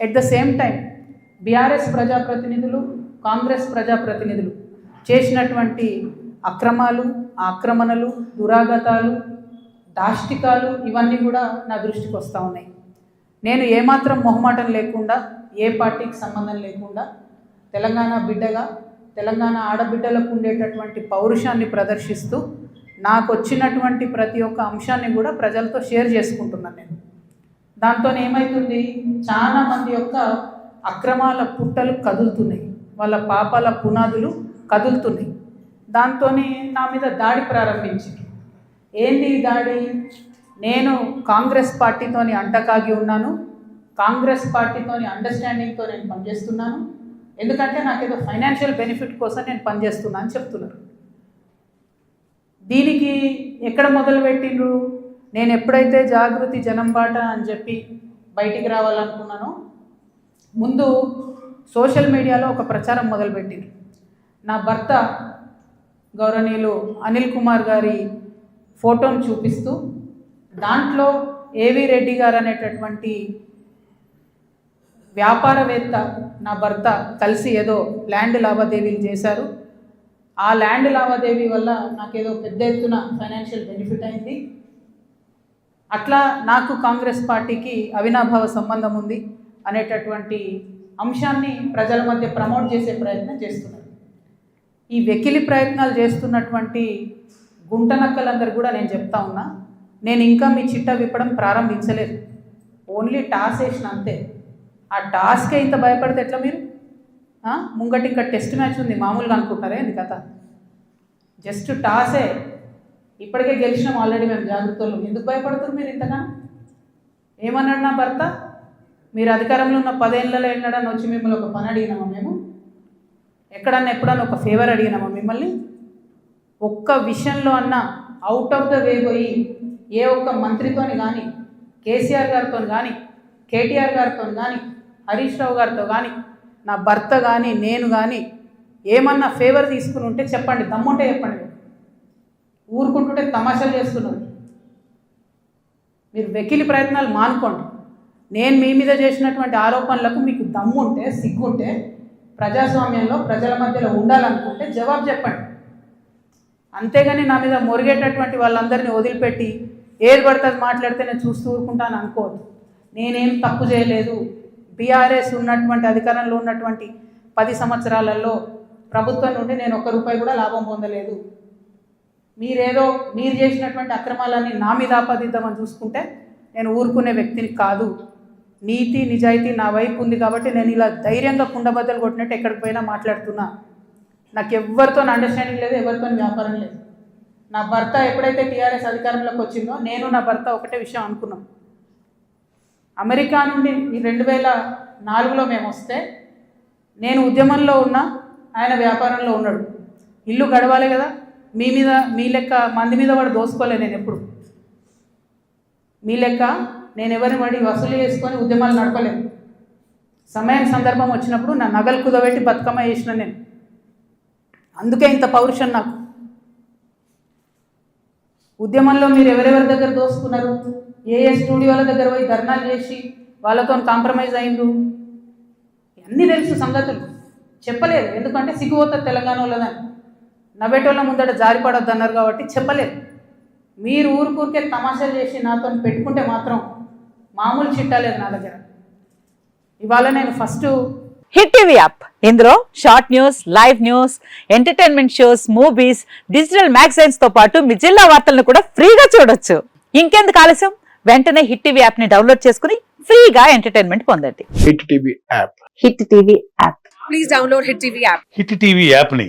At the same time BRS ప్రజాప్రతినిధులు కాంగ్రెస్ ప్రజాప్రతినిధులు చేసినటువంటి అక్రమాలు ఆక్రమణలు దురాగతాలు దాష్టికాలు ఇవన్నీ కూడా నా దృష్టికి వస్తూ ఉన్నాయి. నేను ఏమాత్రం మొహమాటం లేకుండా ఏ పార్టీకి సంబంధం లేకుండా తెలంగాణ బిడ్డగా తెలంగాణ ఆడబిడ్డలకు ఉండేటటువంటి పౌరుషాన్ని ప్రదర్శిస్తూ నాకు వచ్చినటువంటి ప్రతి ఒక్క అంశాన్ని కూడా ప్రజలతో షేర్ చేసుకుంటున్నాను నేను. దాంతో ఏమవుతుంది చాలా మంది యొక్క అక్రమాల పుట్టలు కదులుతున్నాయి. వాళ్ళ పాపాల పునాదులు కదులుతున్నాయి. దాంతో నా మీద దాడి ప్రారంభించింది. ఏంది దాడి? నేను కాంగ్రెస్ పార్టీతోని అంటకాగి ఉన్నాను. కాంగ్రెస్ పార్టీతోని అండర్స్టాండింగ్తో నేను పనిచేస్తున్నాను. ఎందుకంటే నాకు ఏదో ఫైనాన్షియల్ బెనిఫిట్ కోసం నేను పనిచేస్తున్నాను అని చెప్తున్నారు. దీనికి ఎక్కడ మొదలు పెట్టిండ్రు నేను ఎప్పుడైతే జాగృతి జనం బాట అని చెప్పి బయటికి రావాలనుకున్నానో ముందు సోషల్ మీడియాలో ఒక ప్రచారం మొదలుపెట్టింది. నా భర్త గౌరవనీయులు అనిల్ కుమార్ గారి ఫోటోను చూపిస్తూ దాంట్లో ఏవి రెడ్డి గారు అనేటటువంటి వ్యాపారవేత్త నా భర్త కలిసి ఏదో ల్యాండ్ లావాదేవీలు చేశారు. ఆ ల్యాండ్ లావాదేవీ వల్ల నాకేదో పెద్ద ఎత్తున ఫైనాన్షియల్ బెనిఫిట్ అయింది. అట్లా నాకు కాంగ్రెస్ పార్టీకి అవినాభావ సంబంధం ఉంది అనేటటువంటి అంశాన్ని ప్రజల మధ్య ప్రమోట్ చేసే ప్రయత్నం చేస్తున్నారు. ఈ వెకిలి ప్రయత్నాలు చేస్తున్నటువంటి గుంటనక్కలందరూ కూడా నేను చెప్తా ఉన్నా నేను ఇంకా మీ చిట్ట విప్పడం ప్రారంభించలేదు. ఓన్లీ టాస్ వేసిన అంతే. ఆ టాస్కే ఇంత భయపడితే ఎట్లా మీరు? ముంగటి ఇంకా టెస్ట్ మ్యాచ్ ఉంది మామూలుగా అనుకుంటారే ఇది కథ? జస్ట్ టాసే. ఇప్పటికే గెలిచినాం ఆల్రెడీ మేము జాగ్రత్తలు. ఎందుకు భయపడుతున్నారు మీరు ఇంతగా? ఏమన్నాడు నా భర్త? మీరు అధికారంలో ఉన్న పదేళ్ళలో ఎన్నడన్నా వచ్చి మిమ్మల్ని ఒక పని అడిగినామా మేము? ఎక్కడన్నా ఎప్పుడన్నా ఒక ఫేవర్ అడిగినామా మిమ్మల్ని? ఒక్క విషయంలో అన్న అవుట్ ఆఫ్ ద వే పోయి ఏ ఒక్క మంత్రితోని కానీ కేసీఆర్ గారితో కానీ కేటీఆర్ గారితో కానీ హరీష్ రావు గారితో కానీ నా భర్త కానీ నేను కానీ ఏమన్నా ఫేవర్ తీసుకుని ఉంటే చెప్పండి. దమ్ముంటే చెప్పండి. ఊరుకుంటుంటే తమాషాలు చేస్తున్నారు. మీరు వెకిలి ప్రయత్నాలు మానుకోండి. నేను మీ మీద చేసినటువంటి ఆరోపణలకు మీకు దమ్ముంటే సిగ్గుంటే ప్రజాస్వామ్యంలో ప్రజల మధ్యలో ఉండాలనుకుంటే జవాబు చెప్పండి. అంతేగాని నా మీద మొరిగేటటువంటి వాళ్ళందరినీ వదిలిపెట్టి ఏది పడితే అది మాట్లాడితే నేను చూస్తూ ఊరుకుంటాను అనుకోవద్దు. నేనేం తప్పు చేయలేదు. బీఆర్ఎస్ ఉన్నటువంటి అధికారంలో ఉన్నటువంటి పది సంవత్సరాలలో ప్రభుత్వం నుండి నేను ఒక్క రూపాయి కూడా లాభం పొందలేదు. మీరేదో మీరు చేసినటువంటి అక్రమాలన్నీ నా మీద ఆపాదిద్దామని చూసుకుంటే నేను ఊరుకునే వ్యక్తిని కాదు. నీతి నిజాయితీ నా వైపు ఉంది కాబట్టి నేను ఇలా ధైర్యంగా కుండబద్దలు కొట్టినట్టు ఎక్కడికి పోయినా మాట్లాడుతున్నా. నాకు ఎవరితో అండర్స్టాండింగ్ లేదు ఎవరితో వ్యాపారం లేదు. నా భర్త ఎప్పుడైతే టీఆర్ఎస్ అధికారంలోకి వచ్చిందో నేను నా భర్త ఒకటే విషయం అనుకున్నాం. అమెరికా నుండి ఈ రెండు వేల నాలుగులో మేము వస్తే నేను ఉద్యమంలో ఉన్నా ఆయన వ్యాపారంలో ఉన్నాడు. ఇల్లు గడవాలి కదా మీ మీద మీ లెక్క మంది మీద వాడు దోసుకోలే నేను ఎప్పుడు. మీ లెక్క నేను ఎవరిని వాడి వసూలు చేసుకొని ఉద్యమాలు నడపలేను. సమయం సందర్భం వచ్చినప్పుడు నా నగలు కుదబెట్టి బతుకమ్మ చేసిన నేను. అందుకే ఇంత పౌరుషం నాకు. ఉద్యమంలో మీరు ఎవరెవరి దగ్గర దోసుకున్నారు? ఏ ఏ స్టూడియోల దగ్గర పోయి ధర్నాలు చేసి వాళ్ళతో కాంప్రమైజ్ అయిండు అన్నీ తెలుసు సంగతులు. చెప్పలేదు ఎందుకంటే సిగ్గుపోతుంది తెలంగాణ వాళ్ళదని. నవ్వేటోళ్ళ ముందట జారిపడొద్దు అన్నారు కాబట్టి చెప్పలేదు. మీరు ఊరుకూరికే తమాషాలు చేసి నాతో పెట్టుకుంటే మాత్రం మామూలు చిట్టా లేదు నా దగ్గర. ఇవాళ నేను ఫస్ట్ హిట్ టీవీ యాప్. ఇందులో short news live news entertainment shows movies digital మ్యాగజైన్స్తో పాటు మీ జిల్లా వార్తలను కూడా ఫ్రీగా చూడొచ్చు. ఇంకెందుకు ఆలస్యం? వెంటనే హిట్ టీవీ యాప్ని డౌన్లోడ్ చేసుకుని ఫ్రీగా ఎంటర్టైన్మెంట్ పొందండి. Hit TV app. Hit TV app. Please download Hit TV app. Hit TV యాప్ని